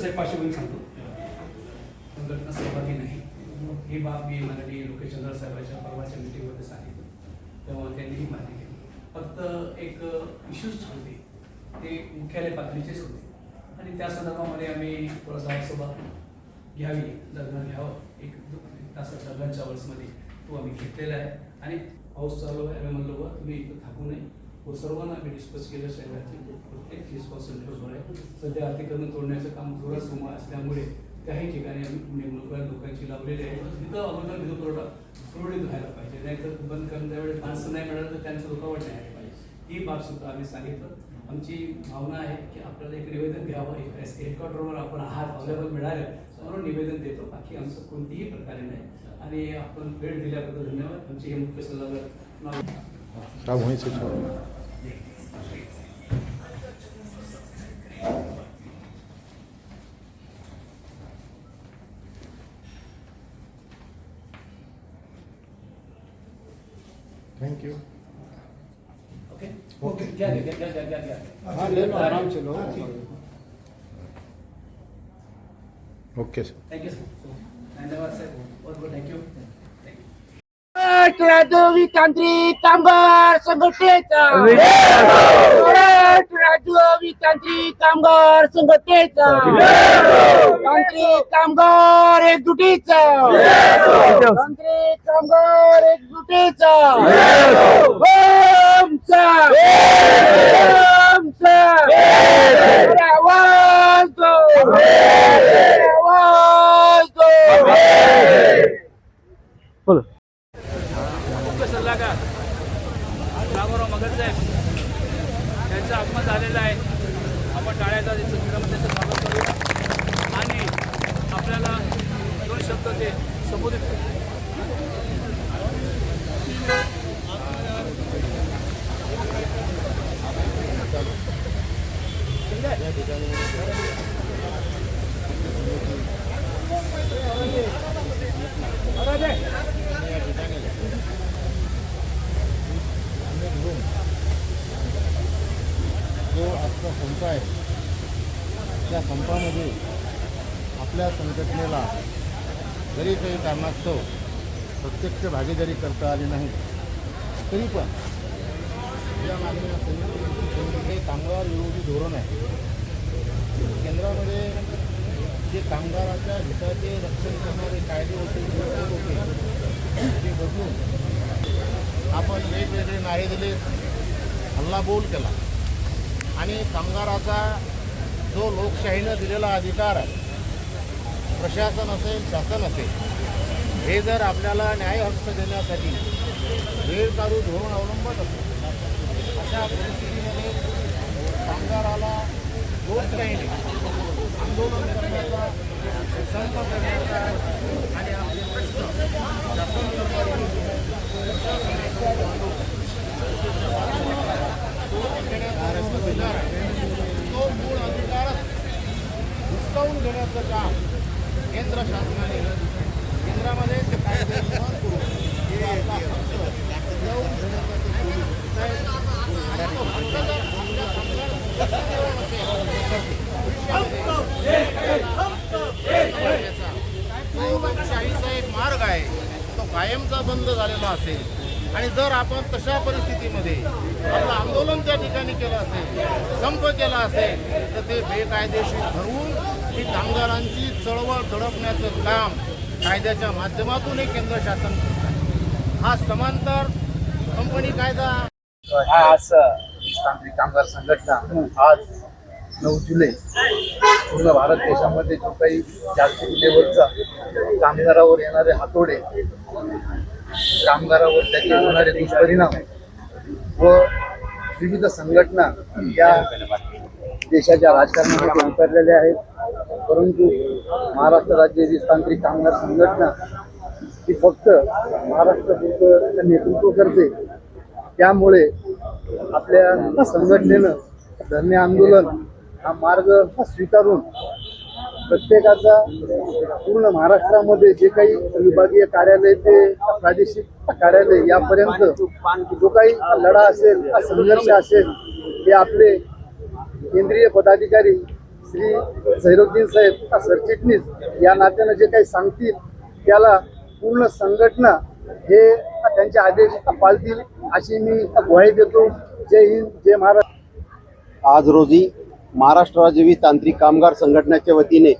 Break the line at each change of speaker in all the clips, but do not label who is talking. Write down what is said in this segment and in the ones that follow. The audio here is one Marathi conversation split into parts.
साहेब पार्श्वभूमी सांगतो. संघटना सहभागी नाही. ही बाब मी मराठी लोकेशंद्र साहेबांच्या परवाच्या मिटिंगमध्ये सांगितलं. तेव्हा त्यांनी ही माहिती केली फक्त एक इश्यूज होते. ते मुख्यालय पातळीचेच होते. आणि त्या संदर्भामध्ये आम्ही थोडा जाहीरसभा घ्यावी लग्न घ्यावं. एक तासात एक तासाच्या तो आम्ही घेतलेला आहे. आणि पाऊस चालू आहे. आम्ही म्हणलो बा तुम्ही इथं थांबू नये. व सर्वांना आम्ही डिस्कस केलं शहराची प्रत्येक फीस सेंटरवर आहे. सध्या अतिक्रमण तोडण्याचं काम थोडं सुरू असल्यामुळे काही ठिकाणी आम्ही नेमणुका लोकांची लावलेली आहे. तिथं अगोदर वीज पुरवठा सुरळीत व्हायला पाहिजे नाहीतर बंद करण्याच्या वेळेस माणसं नाही मिळालं तर त्यांचं रुकावट नाही आली पाहिजे. ही बाब सुद्धा आम्ही सांगितलं. आमची भावना आहे की आपल्याला एक निवेदन द्यावं एक हेडक्वार्टरवर आपण आहात अवेलेबल मिळाले म्हणून निवेदन देतो. बाकी आमचं कोणतीही प्रकारे नाही. आणि आपण वेळ दिल्याबद्दल धन्यवाद. आमचे हे मुख्य सल्लागार नाव
साहब वहीं से छोड़ो थैंक यू
ओके ओके घ्या घ्या घ्या घ्या घ्या घ्या
हाँ ले लो आराम से low okay sir
thank you sir धन्यवाद सर बहुत बहुत थँक्यू थँक्यू
राजवी तांत्रिक कामगार संघटनेचा. तांत्रिक कामगार एकजुटीचा. तांत्रिक कामगार एकजुटीचा. ओमचा आवाज दो आवाज दो
मुख्य सल्लागार रामराव मगर साहेब त्यांचं आगमन झालेलं आहे आपण टाळ्याचा संघटनामध्ये त्याचं स्वागत करूया आणि आपल्याला दोन शब्द ते संबोधित करू
जो आजचा संप आहे त्या संपामध्ये आपल्या संघटनेला जरी काही कारणास्तव प्रत्यक्ष भागीदारी करता आली नाही. तरी पण या मागण्या हे कामगार विरोधी धोरण आहे. केंद्रामध्ये जे कामगाराच्या हिताचे रक्षण करणारे कायदे होते होते ते बदलून आपण वेगवेगळे नारे दिले हल्लाबोल केला. आणि कामगाराचा जो लोकशाहीनं दिलेला अधिकार आहे प्रशासन असेल शासन असेल हे जर आपल्याला न्याय हक्क देण्यासाठी वेळ काढू धोरण अवलंबत असेल अशा परिस्थितीमध्ये कामगाराला नाही आंदोलन करण्याचा संप करण्याचा आणि आपले प्रश्न देण्याचा अधिकार आहे तो मूळ अधिकारच हिसकावून घेण्याचं काम केंद्र शासनाने केंद्रामध्ये ते कायदे निर्माण हे आहेत. आणि तो आपल्या कामगार भविष्यामध्ये एक मार्ग आहे. तो कायमचा बंद झालेला असेल. आणि जर आपण तशा परिस्थितीमध्ये आपलं आंदोलन त्या ठिकाणी केलं असेल संप केला असेल तर ते बेकायदेशीर ठरवून ही कामगारांची चळवळ दडपण्याचं काम कायद्याच्या माध्यमातूनही केंद्र शासन हा समांतर कंपनी कायदा
आज तांत्रिक कामगार संघटना आज नऊ जुलै पूर्ण भारत देशामध्ये जो काही जागतिक लेवलचा कामगारावर येणारे हातोडे कामगारावर त्याचे होणारे दुष्परिणाम व विविध संघटना या देशाच्या राजकारणामध्ये उतरलेल्या आहेत. परंतु महाराष्ट्र राज्य वीज तांत्रिक कामगार संघटना ही फक्त महाराष्ट्र नेतृत्व करते. त्यामुळे आपल्या संघटनेनं धन्य आंदोलन हा मार्ग स्वीकारून प्रत्येकाचा पूर्ण महाराष्ट्रामध्ये जे काही विभागीय कार्यालय ते प्रादेशिक कार्यालय यापर्यंत जो काही लढा असेल संघर्ष असेल हे आपले केंद्रीय पदाधिकारी श्री झैरुद्दीन साहेब सरचिटणीस या नात्यानं जे काही सांगतील त्याला पूर्ण संघटना हे त्यांचे आदेश पाळतील अशी मी ग्वाही देतो. जय हिंद जय महाराष्ट्र.
आज रोजी महाराष्ट्र राज्यवी तांत्रिक कामगार संघटनेच्या वतीने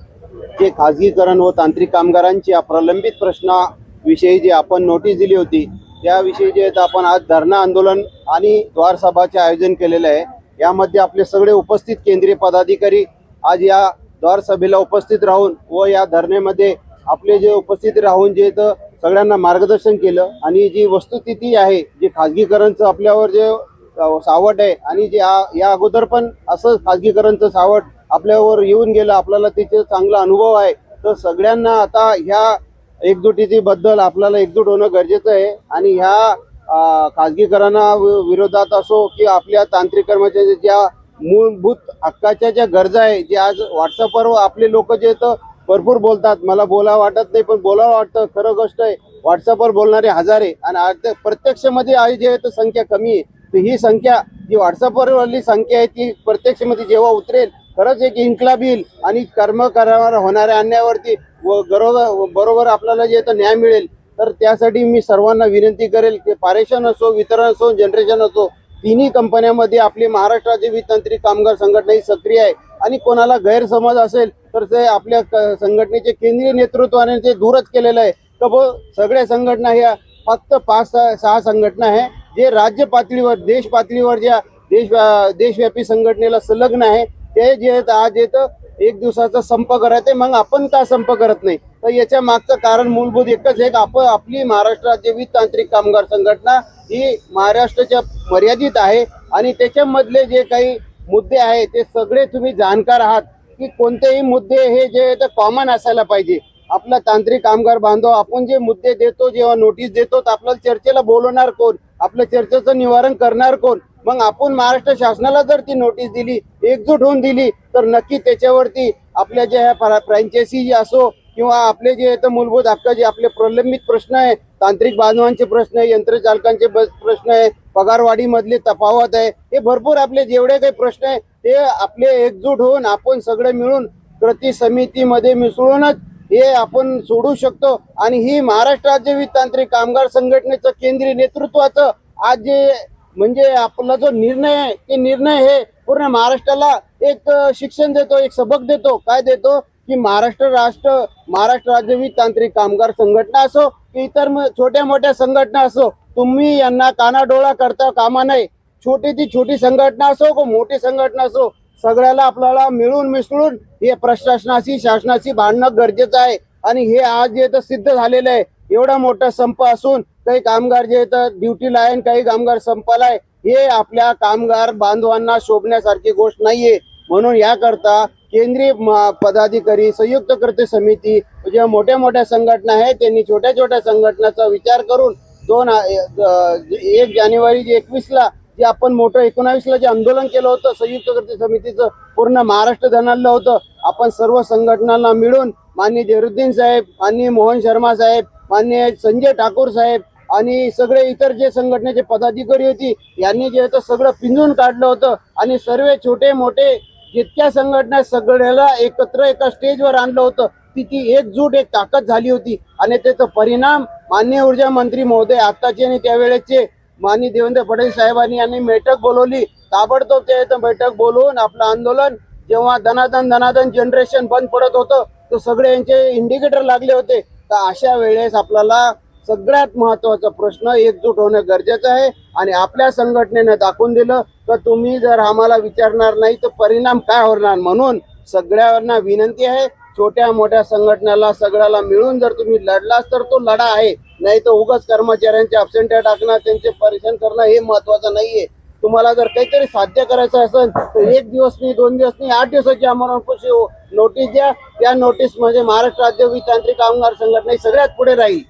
जे खाजगीकरण व तांत्रिक कामगारांच्या प्रलंबित प्रश्नाविषयी जे आपण नोटीस दिली होती त्याविषयी जे आपण आज धरणं आंदोलन आणि द्वारसभाचे आयोजन केलेलं आहे. यामध्ये आपले सगळे उपस्थित केंद्रीय पदाधिकारी आज या द्वार सभेला उपस्थित राहून व या धरणेमध्ये आपले जे उपस्थित राहून जे इथं सगळ्यांना मार्गदर्शन केलं आणि जी वस्तुस्थिती आहे जे खाजगीकरणचं आपल्यावर जे सावट आहे आणि जे या अगोदर पण असं खाजगीकरणचं सावट आपल्यावर येऊन गेलं आपल्याला त्याचे चांगला अनुभव आहे तर सगळ्यांना आता ह्या एकजुटीबद्दल आपल्याला एकजूट होणं गरजेचं आहे आणि ह्या खाजगीकरणा वि- विरोधात असो की आपल्या तांत्रिक कर्मचारी ज्या मूलभूत हक्काच्या ज्या गरजा आहे जे आज व्हॉट्सअपवर आपले लोक जे तर भरपूर बोलतात. मला बोला वाटत नाही पण बोलावं वाटतं. खरं गोष्ट आहे व्हॉट्सअपवर बोलणारे हजार आहे आणि आज प्रत्यक्षमध्ये आई जे आहे तर संख्या कमी आहे. तर ही संख्या जी व्हॉट्सअपवरली संख्या आहे ती प्रत्यक्षमध्ये जेव्हा उतरेल खरंच एक इन्कलाब येईल. आणि कर्म करावर होणाऱ्या अन्यायावरती व बरोबर बरोबर आपल्याला जे तर न्याय मिळेल. तर त्यासाठी मी सर्वांना विनंती करेल की पारेषण असो वितरण असो जनरेशन असो तिन्ही कंपन्यामध्ये आपली महाराष्ट्राचे वीज तांत्रिक कामगार संघटना ही सक्रिय आहे. आणि कोणाला गैरसमज असेल तर ते आपल्या क- संघटनेचे केंद्रीय नेतृत्वाने ते दूरच केलेलं आहे. तर ब सगळ्या संघटना ह्या फक्त पाच सहा सहा संघटना आहे जे राज्य पातळीवर देश पातळीवर ज्या देश देशव्यापी संघटनेला संलग्न आहे ते जे आहेत आज येतं एक दिवसाचा संप करत मग आपण का संप करत नाही? तर याच्या मागचं कारण मूलभूत एकच आहे आपण आपली महाराष्ट्र राज्य वीज तांत्रिक कामगार संघटना ही महाराष्ट्राच्या मर्यादित आहे आणि त्याच्यामधले जे काही मुद्दे आहे ते सगळे तुम्ही जाणकार आहात की कोणतेही मुद्दे हे जे कॉमन असायला पाहिजे. आपला तांत्रिक कामगार बांधव आपण जे मुद्दे देतो जेव्हा नोटीस देतो तर आपल्याला चर्चेला बोलवणार कोण? आपल्या चर्चेचं निवारण करणार कोण? मग आपण महाराष्ट्र शासनाला जर ती नोटीस दिली एकजूट होऊन दिली तर नक्की त्याच्यावरती आपल्या ज्या ह्या फ्रँचायसी असो किंवा आपले जे आहेत मूलभूत हक्क जे आपले प्रलंबित प्रश्न आहे तांत्रिक बांधवांचे प्रश्न आहे यंत्रचालकांचे प्रश्न आहे पगारवाढी मधले तफावत आहे हे भरपूर आपले जेवढे काही प्रश्न आहे ते आपले एकजूट होऊन आपण सगळे मिळून कृती समितीमध्ये मिसळूनच हे आपण सोडू शकतो. आणि ही महाराष्ट्र राज्य वीज तांत्रिक कामगार संघटनेचं केंद्रीय नेतृत्वाचं आज जे म्हणजे आपला जो निर्णय आहे ते निर्णय हे पूर्ण महाराष्ट्राला एक शिक्षण देतो एक सबक देतो. काय देतो? की महाराष्ट्र राष्ट्र महाराष्ट्र राज्य वीज तांत्रिक कामगार संघटना असो की इतर छोट्या मोठ्या संघटना असो तुम्ही यांना कानाडोळा करता कामा नये. छोटी ती छोटी संघटना असो का मोठी संघटना असो सगळ्याला आपल्याला मिळून मिसळून हे प्रशासनाशी शासनाशी भांडणं गरजेचं आहे. आणि हे आज जे तर सिद्ध झालेलं आहे एवढा मोठा संप असून काही कामगार जे तर ड्युटीला आहे काही कामगार संपाला आहे हे आपल्या कामगार बांधवांना शोभण्यासारखी गोष्ट नाहीये. म्हणून याकरता केंद्रीय म- पदाधिकारी संयुक्त कृती समिती ज्या मोठ्या मोठ्या संघटना आहेत त्यांनी छोट्या छोट्या संघटनाचा विचार करून दोन एक जानेवारी एकवीसला जे आपण मोठं एकोणावीसला जे आंदोलन केलं होतं संयुक्त कृती समितीचं पूर्ण महाराष्ट्र धनाललं होतं आपण सर्व संघटनांना मिळून माननीय जरुद्दीन साहेब माननीय मोहन शर्मा साहेब माननीय संजय ठाकूर साहेब आणि सगळे इतर जे संघटनेचे पदाधिकारी होती यांनी जे होतं सगळं पिंजून काढलं होतं आणि सर्व छोटे मोठे जितक्या संघटना सगळ्याला एकत्र एका स्टेजवर आणलं होतं तिची एकजूट एक ताकद झाली होती. आणि त्याचा परिणाम माननीय ऊर्जा मंत्री महोदय आत्ताचे आणि त्यावेळेचे माननीय देवेंद्र फडणवीस साहेबांनी यांनी बैठक बोलवली. ताबडतोब ते इथं बैठक बोलवून आपलं आंदोलन जेव्हा धनादन धनादन जनरेशन बंद पडत होतं तर सगळे यांचे इंडिकेटर लागले होते. तर अशा वेळेस आपल्याला सगळ्यात महत्त्वाचा प्रश्न एकजूट होणं गरजेचं आहे आणि आपल्या संघटनेने दाखवून दिलं तर तुम्ही जर आम्हाला विचारणार नाही तर परिणाम काय होणार? म्हणून सगळ्यांना विनंती आहे छोट्या मोठ्या संघटनेला सगळ्याला मिळून जर तुम्ही लढलास तर तो लढा आहे. नाही तर उगाच कर्मचाऱ्यांचे अब्सेंट टाकणं त्यांचे परेशान करणं हे महत्वाचं नाहीये. तुम्हाला जर काहीतरी साध्य करायचं असेल तर एक दिवस नाही दोन दिवस नाही आठ दिवसाची आम्हाला हो. नोटीस द्या. त्या नोटीस म्हणजे महाराष्ट्र राज्य वीज तांत्रिक कामगार संघटना सगळ्यात पुढे राहील.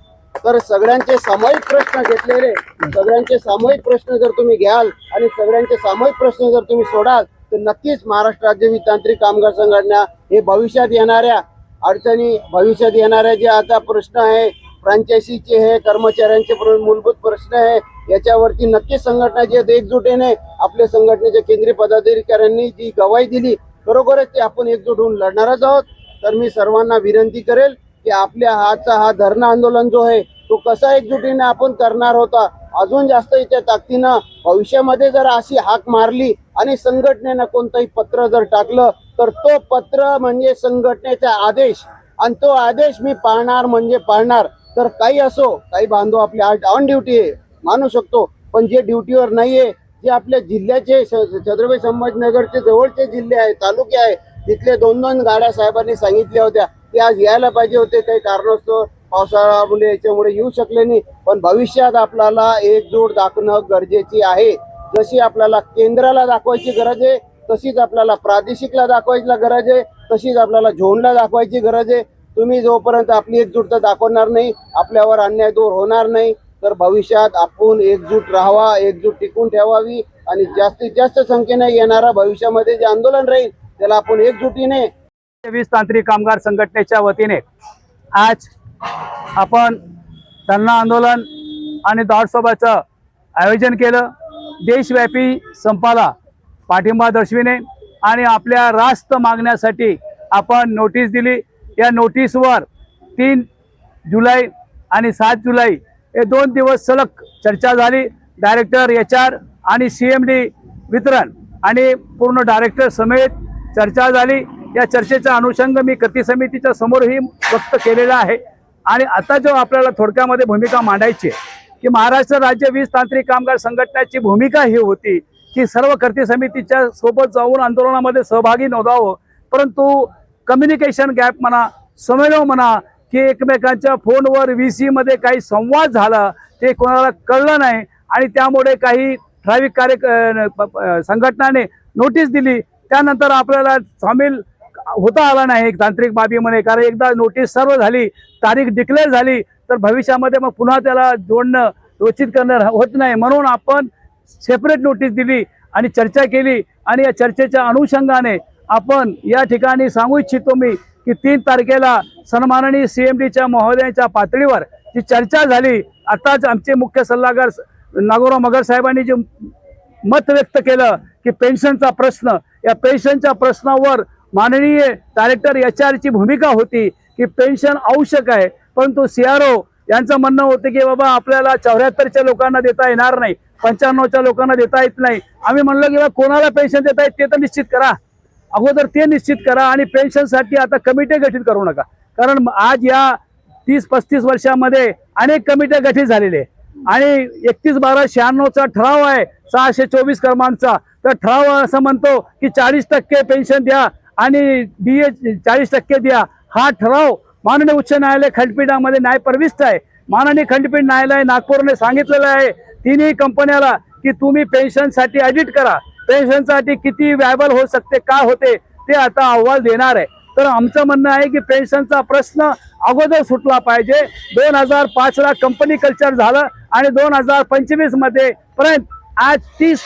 तर सगळ्यांचे सामायिक प्रश्न घेतलेले. सगळ्यांचे सामूहिक प्रश्न जर तुम्ही घ्याल आणि सगळ्यांचे सामूहिक प्रश्न जर तुम्ही सोडाल तर नक्कीच महाराष्ट्र राज्य वितांत्रिक तांत्रिक कामगार संघटना हे भविष्यात येणाऱ्या अडचणी भविष्यात येणाऱ्या जे आता प्रश्न आहे फ्रँचायसीचे हे कर्मचाऱ्यांचे मूलभूत प्रश्न आहे याच्यावरती नक्कीच संघटना जी एकजुटीने आपल्या संघटनेच्या केंद्रीय पदाधिकाऱ्यांनी जी गवाही दिली खरोखरच ते आपण एकजूट होऊन लढणारच आहोत. तर मी सर्वांना विनंती करेल की आपल्या हाचा हा धरणं आंदोलन जो आहे तो कसा एकजुटीने आपण करणार होता अजून जास्त याच्या ताकदीनं भविष्यामध्ये जर अशी हाक मारली आणि संघटनेनं कोणतंही पत्र जर टाकलं तर तो पत्र म्हणजे संघटनेचा आदेश. आणि तो आदेश मी पाळणार म्हणजे पाळणार. तर काही असो काही बांधव आपले ऑन ड्युटी आहे मानू शकतो. पण जे ड्युटीवर नाहीये जे आपल्या जिल्ह्याचे छत्रपती संभाजीनगरचे जवळचे जिल्हे आहे तालुके आहे तिथले दोन दोन गाड्या साहेबांनी सांगितल्या होत्या. ते आज यायला पाहिजे होते काही कारणास्तव पावसाळ्यामुळे याच्यामुळे येऊ शकले नाही. पण भविष्यात आपल्याला एकजूट दाखवणं गरजेची आहे. जशी आपल्याला केंद्राला दाखवायची गरज आहे तशीच आपल्याला प्रादेशिकला दाखवायची गरज आहे तशीच आपल्याला झोनला दाखवायची गरज आहे. तुम्ही जोपर्यंत आपली एकजूटता दाखवणार नाही आपल्यावर अन्याय दूर होणार नाही तर भविष्यात आपण एकजूट राहावा एकजूट टिकून ठेवावी आणि जास्तीत जास्त संख्येने येणारा भविष्यामध्ये जे आंदोलन राहील त्याला आपण एकजुटीने
वीज तांत्रिक कामगार संघटनेच्या वतीने आज आपण धरणा आंदोलन आणि दौडसभाचं आयोजन केलं. देशव्यापी संपाला पाठिंबा दर्शविणे आणि आपल्या रास्त मागण्यासाठी आपण नोटीस दिली. या नोटीसवर तीन जुलै आणि सात जुलै हे दोन दिवस सलग चर्चा झाली. डायरेक्टर एच आर आणि सी एम डी वितरण आणि पूर्ण डायरेक्टर समेत चर्चा झाली. या चर्चेचा अनुषंग मी कृती समितीच्या समोरही व्यक्त केलेला आहे. आणि आता जो आपल्याला थोडक्यामध्ये भूमिका मांडायची आहे की महाराष्ट्र राज्य वीज तांत्रिक कामगार संघटनेची भूमिका ही होती की सर्व कृती समितीच्या सोबत जाऊन आंदोलनामध्ये सहभागी नोंदावं. परंतु कम्युनिकेशन गॅप म्हणा समन्वय म्हणा की एकमेकांच्या फोनवर व्ही सीमध्ये काही संवाद झाला ते कोणाला कळलं नाही. आणि त्यामुळे काही ठराविक कार्य संघटनाने नोटीस दिली. त्यानंतर आपल्याला सामील होता आला नाही. एक तांत्रिक बाबीमध्ये कारण एकदा नोटीस सर्व झाली तारीख डिक्लेअर झाली तर भविष्यामध्ये मग पुन्हा त्याला जोडणं रोचित करणं होत नाही. म्हणून आपण सेपरेट नोटीस दिली आणि चर्चा केली आणि या चर्चेच्या अनुषंगाने आपण या ठिकाणी सांगू इच्छितो मी की तीन तारखेला सन्माननीय सी एम डीच्या महोदयांच्या पातळीवर जी चर्चा झाली आताच आमचे मुख्य सल्लागार नागोराव मगर साहेबांनी जे मत व्यक्त केलं की पेन्शनचा प्रश्न या पेन्शनच्या प्रश्नावर माननीय डायरेक्टर एच आरची भूमिका होती की पेन्शन आवश्यक आहे. परंतु सी आर ओ यांचं म्हणणं होतं की बाबा आपल्याला चौऱ्याहत्तरच्या लोकांना देता येणार नाही पंच्याण्णवच्या लोकांना देता येत नाही. आम्ही म्हणलं की बाबा कोणाला पेन्शन देता येत ते तर निश्चित करा. अगोदर ते निश्चित करा आणि पेन्शनसाठी आता कमिटी गठीत करू नका. कारण आज या तीस पस्तीस वर्षामध्ये अनेक कमिट्या गठीत झालेले आणि एकतीस बारा शहाण्णवचा ठराव आहे सहाशे चोवीस क्रमांकचा तर ठराव असं म्हणतो की चाळीस टक्के पेन्शन द्या आणि डी ए चाळीस टक्के द्या. हा ठराव माननीय उच्च न्यायालय खंडपीठामध्ये न्यायप्रविष्ट आहे. माननीय खंडपीठ न्यायालय नागपूरने सांगितलेलं आहे. तिन्ही कंपन्याला की तुम्ही पेन्शनसाठी एडिट करा. पेन्शनसाठी किती व्यायबल होऊ शकते का होते ते आता अहवाल देणार आहे. तर आमचं म्हणणं आहे की पेन्शनचा प्रश्न अगोदर सुटला पाहिजे. दोन हजार पाचला कंपनी कल्चर झालं आणि दोन हजार पंचवीसमध्ये पर्यंत आज तीस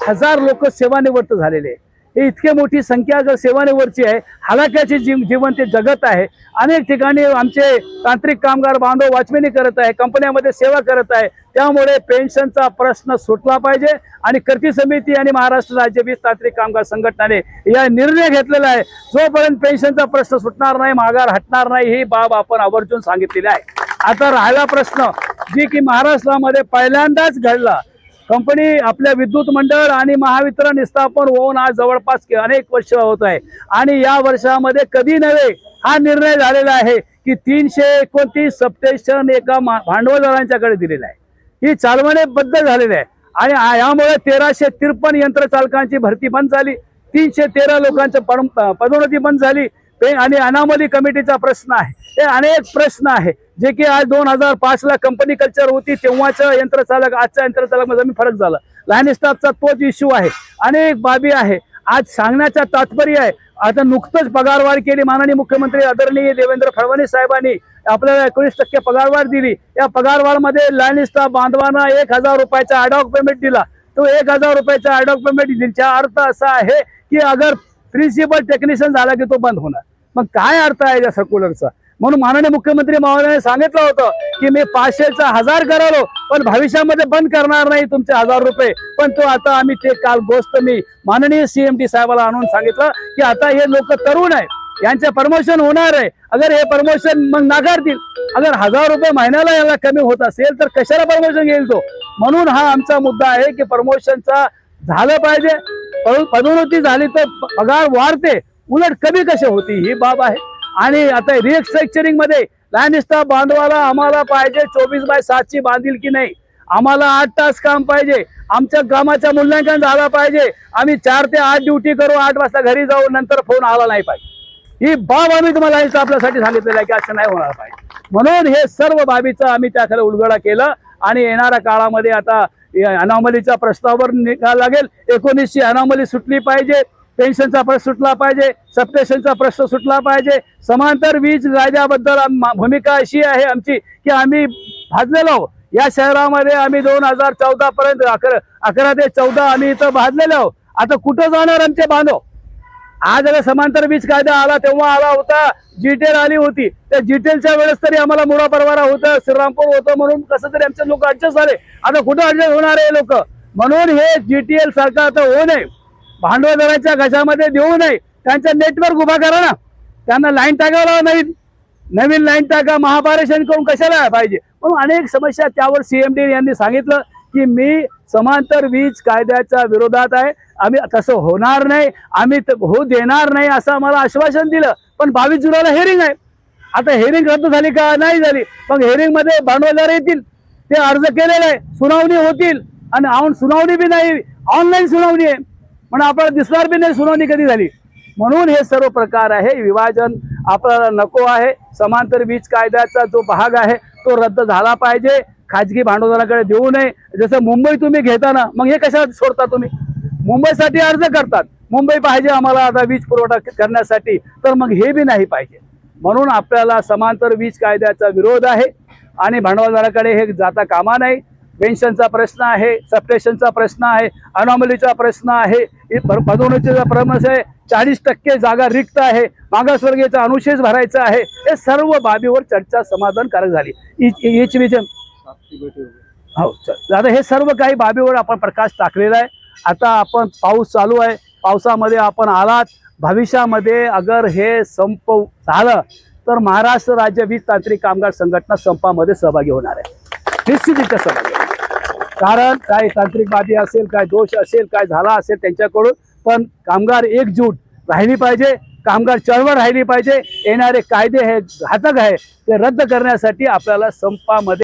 हजार लोक सेवानिवृत्त झालेले आहे. ही इतकी मोठी संख्या जर सेवानेवरची आहे हलाख्याचे जी जीवन ते जगत आहे. अनेक ठिकाणी आमचे तांत्रिक कामगार बांधव वाचमेनी करत आहे कंपन्यामध्ये सेवा करत आहे. त्यामुळे पेन्शनचा प्रश्न सुटला पाहिजे आणि कृती समिती आणि महाराष्ट्र राज्य वीज तांत्रिक कामगार संघटनाने या निर्णय घेतलेला आहे. जोपर्यंत पेन्शनचा प्रश्न सुटणार नाही माघार हटणार नाही ही बाब आपण आवर्जून सांगितलेली आहे. आता राहिला प्रश्न जी की महाराष्ट्रामध्ये पहिल्यांदाच घडला कंपनी आपल्या विद्युत मंडळ आणि महावितरण स्थापन होऊन आज जवळपास अनेक वर्ष होत आहे. आणि या वर्षामध्ये कधी नव्हे हा निर्णय झालेला आहे की तीनशे एकोणतीस सबस्टेशन एका मा- भांडवलदारांच्याकडे दिलेला आहे. ही चालवणे बद्द झालेली आहे. आणि यामुळे तेराशे त्रेपन्न यंत्रचालकांची भरती बंद झाली. तीनशे तेरा लोकांच्या पदोन्नती बंद झाली. आणि अनामली कमिटीचा प्रश्न आहे. हे अनेक प्रश्न आहे. जे की आज दोन हजार पाच ला कंपनी कल्चर होती तेव्हाच्या यंत्रचालक आजच्या यंत्रचालकमध्ये फरक झाला. लहान स्टाफचा तोच इश्यू आहे. अनेक बाबी आहे. आज सांगण्याचा तात्पर्य आहे. आता नुकतंच पगारवाढ केली माननीय मुख्यमंत्री आदरणीय देवेंद्र फडणवीस साहेबांनी. आपल्याला एकोणीस टक्के पगारवाढ दिली. या पगारवाढमध्ये लाईन स्टाफ बांधवांना एक हजार रुपयाचा अडॉक पेमेंट दिला. तो एक हजार रुपयाचा अडॉक पेमेंट दिल्याचा अर्थ असा आहे की अगर प्रिन्सिपल टेक्निशियन झाला की तो बंद होणार. मग काय अर्थ आहे या सर्क्युलरचा म्हणून माननीय मुख्यमंत्री महोदयाने सांगितलं होतं की मी पाचशेचा हजार करालो पण भविष्यामध्ये बंद करणार नाही तुमचे हजार रुपये. पण तो आता आम्ही ते काल गोष्ट मी माननीय सीएमडी साहेबाला आणून सांगितलं की आता हे लोक तरुण आहे यांचे प्रमोशन होणार आहे. अगर हे प्रमोशन मग नाकारतील. अगर हजार रुपये महिन्याला याला कमी होत असेल तर कशाला प्रमोशन घेईल तो? म्हणून हा आमचा मुद्दा आहे की प्रमोशनचा झालं पाहिजे. पदोन्नती झाली तर पगार वाढते. उलट कमी कशी होती? ही बाब आहे. आणि आता रिस्ट्रक्चरिंगमध्ये लहान बांधवाला आम्हाला पाहिजे चोवीस बाय सातची बांधील की नाही? आम्हाला आठ तास काम पाहिजे आमच्या कामाचं मूल्यांकन झालं पाहिजे आम्ही चार ते आठ ड्युटी करू आठ वाजता घरी जाऊ नंतर फोन आला नाही पाहिजे. ही बाब आम्ही तुम्हाला आपल्यासाठी सांगितलेलं आहे की असं नाही होणार पाहिजे. म्हणून हे सर्व बाबीचं आम्ही त्याकडे उलगडा केलं आणि येणाऱ्या काळामध्ये आता अनामलीच्या प्रस्तावावर निकाल लागेल. एकोणीसशे अनामली सुटली पाहिजे. पेन्शनचा प्रश्न सुटला पाहिजे सबस्टेशनचा प्रश्न सुटला पाहिजे. समांतर वीज कायद्याबद्दल भूमिका अशी आहे आमची की आम्ही भाजलेलो या शहरामध्ये आम्ही दोन हजार चौदा पर्यंत अकरा अकरा ते चौदा आम्ही इथं भाजलेलो आहोत. आता कुठं जाणार आमचे बांधव? आज अगर समांतर वीज कायदा आला तेव्हा आला होता जीटेल आली होती त्या जीटेलच्या वेळेस तरी आम्हाला मुळा परवारा होता श्रीरामपूर होतं म्हणून कसं तरी आमचे लोक अडजस्ट झाले. आता कुठं अडजस्ट होणार आहे लोक? म्हणून हे जीटीएल सारखं आता होऊ नये. भांडवलदाराच्या घशामध्ये देऊ नये. त्यांचं नेटवर्क उभा करा ना. त्यांना लाईन टाकावं नाहीत नवीन. लाईन टाका. महापारेषण करून कशाला पाहिजे? म्हणून अनेक समस्या त्यावर सीएमडी यांनी सांगितलं की मी समांतर वीज कायद्याच्या विरोधात आहे. आम्ही तसं होणार नाही. आम्ही होऊ देणार नाही असं आम्हाला आश्वासन दिलं. पण बावीस जुलैला हेरिंग आहे. आता हेरिंग रद्द झाली का? नाही झाली. मग हेरिंगमध्ये भांडवलदार येतील. ते अर्ज केलेले आहे. सुनावणी होतील. आणि ऑन सुनावणी बी नाही. ऑनलाईन सुनावणी आहे. म्हणून आपल्याला दिसणार बी नाही सुनावणी कधी झाली? म्हणून हे सर्व प्रकार आहे विभाजन आपल्याला नको आहे. समांतर वीज कायद्याचा जो भाग आहे तो रद्द झाला पाहिजे. खाजगी भांडवलाकडे देऊ नये. जसं मुंबई तुम्ही घेताना मग हे कशाला सोडता तुम्ही? मुंबईसाठी अर्ज करतात. मुंबई पाहिजे आम्हाला आता वीज पुरवठा करण्यासाठी तर मग हे बी नाही पाहिजे. म्हणून आपल्याला समांतर वीज कायद्याचा विरोध आहे आणि भांडवलदाराकडे हे जाता कामा नाही पेन्शनचा प्रश्न आहे सप्टेशनचा प्रश्न आहे अनॉमलीचा प्रश्न आहे इ- प- पदोन्नतीचा आहे चाळीस टक्के जागा रिक्त आहे मागासवर्गीयचा अनुशेष भरायचा आहे हे सर्व बाबीवर चर्चा समाधानकारक झाली. हीच विजन हो चल हे सर्व काही बाबीवर आपण प्रकाश टाकलेला आहे. आता आपण पाऊस चालू आहे. पावसामध्ये आपण आलात. भविष्यामध्ये अगर हे संप झालं तर महाराष्ट्र राज्य वीज तांत्रिक कामगार संघटना संपामध्ये सहभागी होणार आहे. निश्चितरित्या सहभागी कारण काय तांत्रिक बाबी असेल काय दोष असेल काय झाला असेल त्यांच्याकडून पण कामगार एकजूट राहिली पाहिजे कामगार चळवळ राहिली पाहिजे येणारे कायदे हे घातक आहे ते रद्द करण्यासाठी आपल्याला संपामध्ये